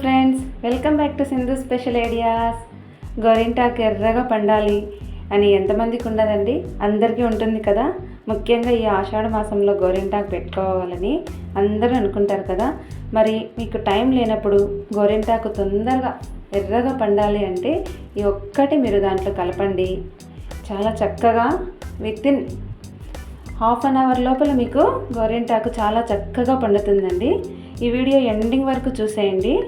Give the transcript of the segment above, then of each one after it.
Friends welcome back to Sindhu special ideas గోరింటాకు ఎర్రగా పండాలి అని ఎంతమందికి ఉండదండి? అందరికీ ఉంటుంది కదా. ముఖ్యంగా ఈ ఆషాఢ మాసంలో గోరింటాకు పెట్టుకోవాలని అందరూ అనుకుంటారు కదా. మరి మీకు టైం లేనప్పుడు గోరింటాకు తొందరగా ఎర్రగా పండాలి అంటే ఈ ఒక్కటి మీరు దాంట్లో కలపండి. చాలా చక్కగా within half an hour లోపల మీకు గోరింటాకు చాలా చక్కగా పండుతుందండి. ఈ వీడియో ఎండింగ్ వరకు చూసేయండి.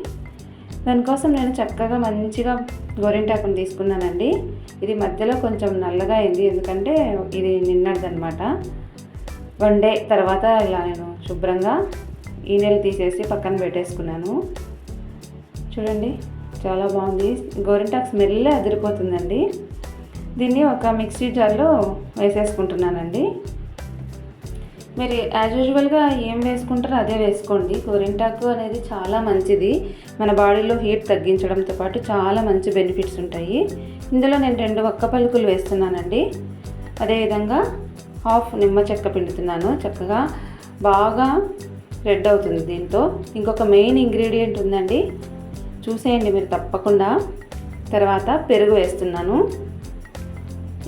దానికోసం నేను చక్కగా మంచిగా గోరింటాకుని తీసుకున్నానండి. ఇది మధ్యలో కొంచెం నల్లగా అయింది. ఎందుకంటే ఇది నిన్నటిదనమాట వన్ డే తర్వాత ఇలా నేను శుభ్రంగా ఈ నెల తీసేసి పక్కన పెట్టేసుకున్నాను. చూడండి చాలా బాగుంది. గోరింటాకు స్మెల్ అదిరిపోతుందండి. దీన్ని ఒక మిక్సీ జార్లో వేసేసుకుంటున్నానండి. మీరు యాజ్ యూజువల్గా ఏం వేసుకుంటారో అదే వేసుకోండి. గోరింటాకు అనేది చాలా మంచిది. మన బాడీలో హీట్ తగ్గించడంతో పాటు చాలా మంచి బెనిఫిట్స్ ఉంటాయి. ఇందులో నేను రెండు ఒక్క పలుకులు వేస్తున్నానండి. అదేవిధంగా హాఫ్ నిమ్మ చెక్క పిండుతున్నాను. చక్కగా బాగా రెడ్ అవుతుంది దీంతో. ఇంకొక మెయిన్ ఇంగ్రీడియంట్ ఉందండి. చూసేయండి మీరు తప్పకుండా. తర్వాత పెరుగు వేస్తున్నాను.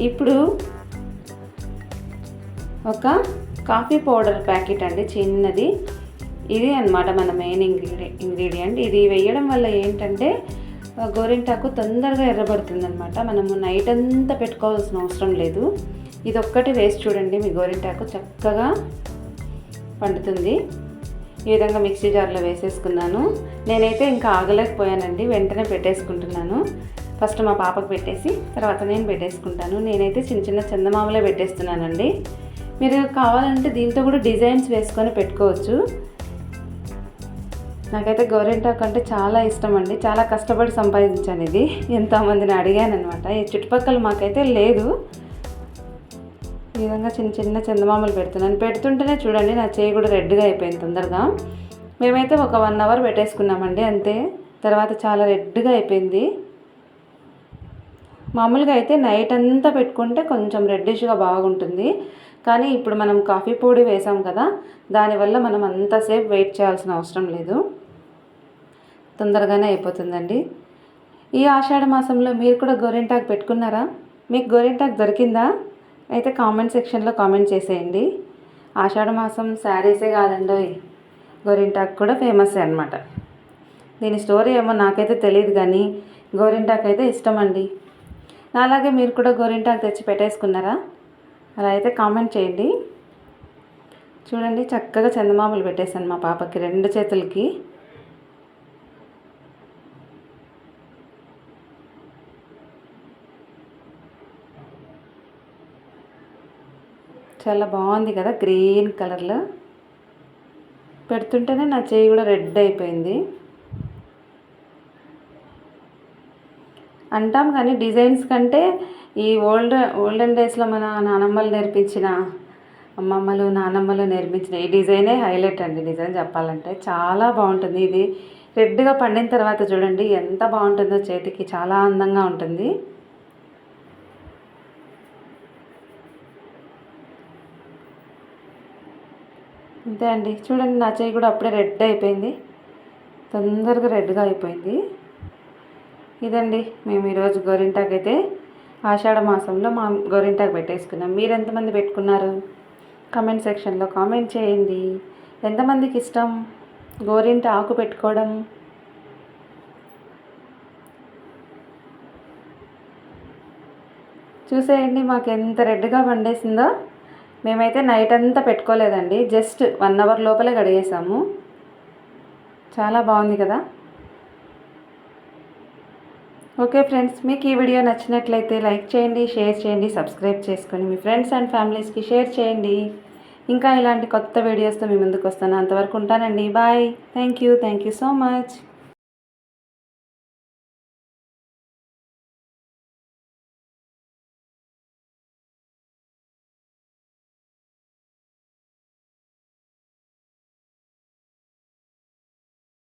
ఇప్పుడు ఒక కాఫీ పౌడర్ ప్యాకెట్ అండి చిన్నది. ఇది అన్నమాట మన మెయిన్ ఇంగ్రీడి ఇంగ్రీడియంట్. ఇది వేయడం వల్ల ఏంటంటే గోరింటాకు తొందరగా ఎర్రబడుతుంది అనమాట మనము నైట్ అంతా పెట్టుకోవాల్సిన అవసరం లేదు. ఇది ఒక్కటి వేసి చూడండి మీ గోరింటాకు చక్కగా పండుతుంది. ఈ విధంగా మిక్సీ జార్లో వేసేసుకున్నాను. నేనైతే ఇంకా ఆగలేకపోయానండి వెంటనే పెట్టేసుకుంటున్నాను. ఫస్ట్ మా పాపకు పెట్టేసి తర్వాత నేను పెట్టేసుకుంటాను. నేనైతే చిన్న చిన్న చందమామలే పెట్టేస్తున్నానండి. మీరు కావాలంటే దీంతో కూడా డిజైన్స్ వేసుకొని పెట్టుకోవచ్చు. నాకైతే గోరింటాకు అంటే చాలా ఇష్టం అండి. చాలా కష్టపడి సంపాదించాను ఇది. ఎంతోమందిని అడిగాను అనమాట ఈ చుట్టుపక్కల మాకైతే లేదు. ఈ విధంగా చిన్న చిన్న చందమామలు పెడుతున్నాను. పెడుతుంటేనే చూడండి నా చేయి కూడా రెడ్గా అయిపోయింది తొందరగా. మేమైతే ఒక వన్ అవర్ పెట్టేసుకున్నామండి అంతే. తర్వాత చాలా రెడ్గా అయిపోయింది. మామూలుగా అయితే నైట్ అంతా పెట్టుకుంటే కొంచెం రెడ్డిష్గా బాగుంటుంది. కానీ ఇప్పుడు మనం కాఫీ పొడి వేసాం కదా దానివల్ల మనం అంతసేపు వెయిట్ చేయాల్సిన అవసరం లేదు. తొందరగానే అయిపోతుందండి. ఈ ఆషాఢ మాసంలో మీరు కూడా గోరింటాకు పెట్టుకున్నారా? మీకు గోరింటాకు దొరికిందా? అయితే కామెంట్ సెక్షన్లో కామెంట్ చేసేయండి. ఆషాఢ మాసం శారీసే కాదండి గోరింటాకు కూడా ఫేమస్ అనమాట దీని స్టోరీ ఏమో నాకైతే తెలియదు కానీ గోరింటాకు అయితే ఇష్టం అండి. నాలాగే మీరు కూడా గోరింటాకు తెచ్చి పెట్టేసుకున్నారా? అలా అయితే కామెంట్ చేయండి. చూడండి చక్కగా చందమామలు పెట్టేశాను మా పాపకి రెండు చేతులకి. చాలా బాగుంది కదా గ్రీన్ కలర్లో. పెడుతుంటేనే నా చేయి కూడా రెడ్ అయిపోయింది. అంటాం కానీ డిజైన్స్ కంటే ఈ ఓల్డ్ ఓల్డెన్ డేస్లో మన నానమ్మలు నేర్పించిన అమ్మమ్మలు నానమ్మలు నేర్పించిన ఈ డిజైనే హైలైట్ అండి. డిజైన్ చెప్పాలంటే చాలా బాగుంటుంది. ఇది రెడ్గా పండిన తర్వాత చూడండి ఎంత బాగుంటుందో చేతికి చాలా అందంగా ఉంటుంది. అంతే అండి. చూడండి నా చేయి కూడా అప్పుడే రెడ్ అయిపోయింది. తొందరగా రెడ్గా అయిపోయింది. ఇదండి మేము ఈరోజు గోరింటాకు అయితే ఆషాఢ మాసంలో మా గోరింటాకు పెట్టేసుకున్నాం. మీరు ఎంతమంది పెట్టుకున్నారు? కామెంట్ సెక్షన్లో కామెంట్ చేయండి. ఎంతమందికి ఇష్టం? గోరింట ఆకు పెట్టుకోవడం? చూసేయండి మాకు ఎంత రెడ్గా పండేసిందో. మేమైతే నైట్ అంతా పెట్టుకోలేదండి జస్ట్ వన్ అవర్ లోపలే కడిగేసాము. చాలా బాగుంది కదా? ఓకే ఫ్రెండ్స్ మీకు ఈ వీడియో నచ్చినట్లయితే లైక్ చేయండి షేర్ చేయండి సబ్స్క్రైబ్ చేసుకొని మీ ఫ్రెండ్స్ అండ్ ఫ్యామిలీస్కి షేర్ చేయండి. ఇంకా ఇలాంటి కొత్త వీడియోస్తో మీ ముందుకు వస్తాను. అంతవరకు ఉంటానండి. Bye. Thank you. Thank you so much.